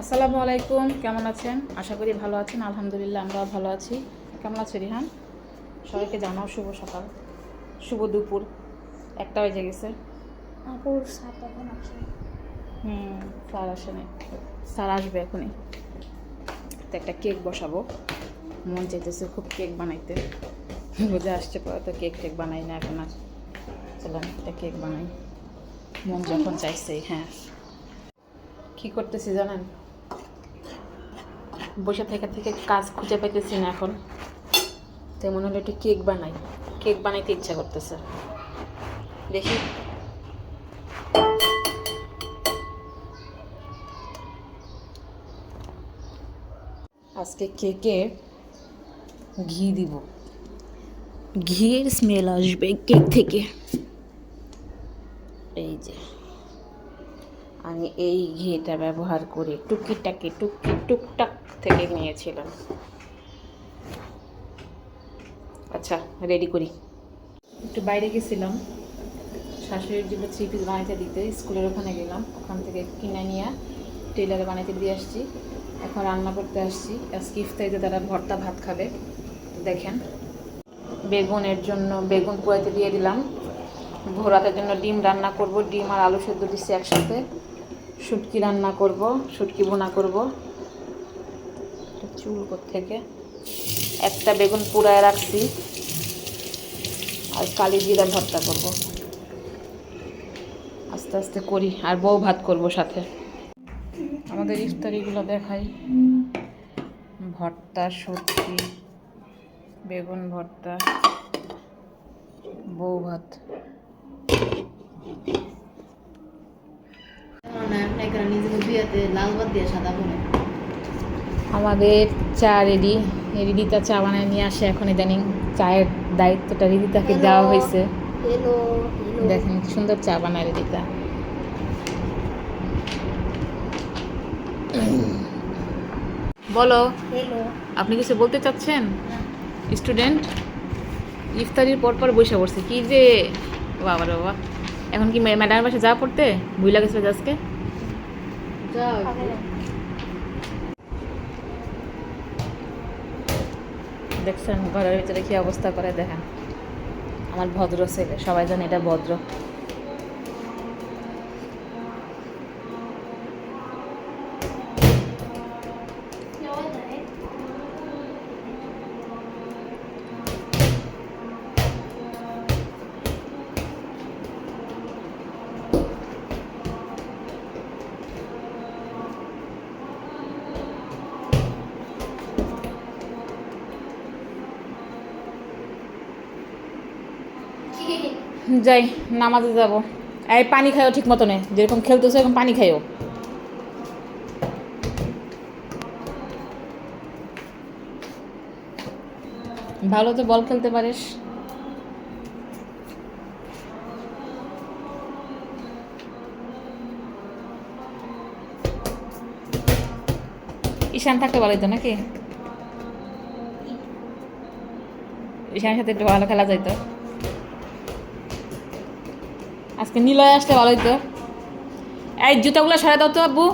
আসসালামু আলাইকুম কেমন আছেন? আশা করি ভালো আছেন আলহামদুলিল্লাহ আমরাও ভালো আছি। কেমন আছো রিহান? সবাইকে জানাও শুভ সকাল শুভ দুপুর। একটা বেজে গেছে। আপুর হুম স্যার আসে নাই স্যার আসবে এখনই। তো একটা কেক বসাবো। মন চাইতেছে খুব কেক বানাইতে। বুঝে আসছে পরে তো কেক টেক বানাই না এখন আর। চলেন একটা কেক বানাই। মন যখন চাইছে হ্যাঁ। কি করতেছি জানেন? বসে থেকে থেকে কাজ খুঁজে পাইতেছি না এখন। তো মনে হলো একটু কেক বানাই। কেক বানাইতে ইচ্ছা করতেছে। দেখি। আজকে কেকে ঘি দিব। ঘিয়ের স্মেল আসবে কেক থেকে। এই যে। আমি এই ঘিটা ব্যবহার করে। টুকিটাকি, টুকি, টুকটাক থেকে নিয়েছিলাম আচ্ছা রেডি করি। একটু বাইরে গেছিলাম। শাশুড়ির জন্য থ্রি পিস বানাইতে দিতে, স্কুলের ওখানে গেলাম। ওখান থেকে কিনে নিয়ে টেলারে বানাইতে দিয়ে আসছি। এখন রান্না করতে আসছি। আজকে ইফতারিতে তারা ভর্তা ভাত খাবে। দেখেন। বেগুনের জন্য বেগুন পোয়াইতে দিয়ে দিলাম। ভোরাতের জন্য ডিম রান্না করব। ডিম আর আলু সেদ্ধ দিচ্ছি একসাথে। শুটকি রান্না করব, শুটকি বোনা করব। চুল থেকে? একটা বেগুন পুড়ায় রাখছি। আর কালি জিরা ভর্তা করব। আস্তে আস্তে করি, আর বউ ভাত করব সাথে। আমাদের ইফতারিগুলো দেখাই। ভর্তা শুটকি বেগুন ভর্তা, বউ ভাত। এখানে নিজেকে বিয়েতে লাল ভাত দিয়ে সাদা বলে আমাদের চা রেডি রিদিতা চা বানায় নিয়ে আসে এখন ইদানিং। চায়ের দায়িত্বটা রিদিতাকে দেওয়া হয়েছে। দেখেন সুন্দর চা বানায় রিদিতা। বলো আপনি কিছু বলতে চাচ্ছেন? স্টুডেন্ট ইফতারির পর পর বসে পড়ছে। কি যে বাবা রে বাবা। এখন কি ম্যাডামের পাশে যা পড়তে? ভুই লাগেছিল আজকে? দেখছেন ঘরের ভিতরে কি অবস্থা করে দেখেন। আমার ভদ্র ছেলে সবাই জানে এটা ভদ্র। যাই, নামাজে যাব। এই পানি খাইও ঠিক মতনে, যেরকম খেলতেছো এরকম পানি খাইও। ভালো তো বল খেলতে পারিস। ঈশান থাকতে ভালোই তো নাকি? ঈশানের সাথে একটু ভালো খেলা যাইতো আজকে নিলয় আসলে ভালোই তো এই জুতাগুলো সরাই দাও তো, আব্বু।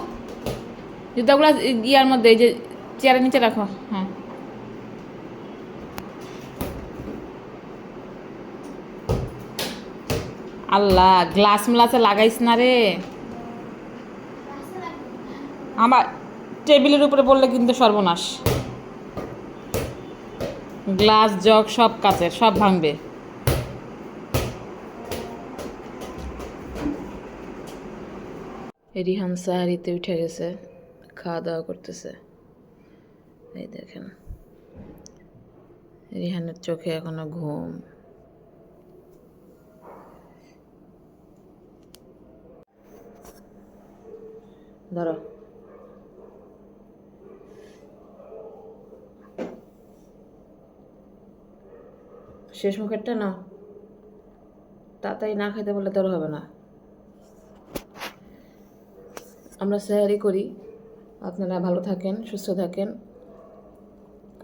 জুতাগুলো ইয়ার মধ্যে, এই যে চেয়ারের নিচে রাখো। হ্যাঁ। আল্লাহ, গ্লাস মিলাসে লাগাইস না রে। আমার টেবিলের উপরে পড়লে কিন্তু সর্বনাশ। গ্লাস, জগ সব কাচের, সব ভাঙবে। রিহান সাহারিতে উঠে গেছে খাওয়া দাওয়া করতেছে। এই দেখেন। রিহানের চোখে এখনও ঘুম। ধরো। শেষ মুখেরটা না তাড়াতাড়ি না খেতে বললে তোর হবে না। আমরা স্যারি করি। আপনারা ভালো থাকেন, সুস্থ থাকেন।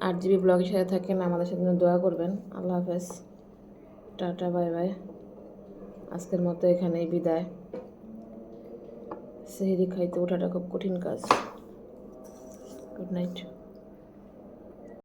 আট জিবি ব্লগের সাথে থাকেন, আমাদের সাথে দোয়া করবেন। আল্লাহ হাফেজ। Tata, bye bye. আজকের মতো এখানেই বিদায়। সেহেরি খাইতে ওঠাটা খুব কঠিন কাজ। Good night.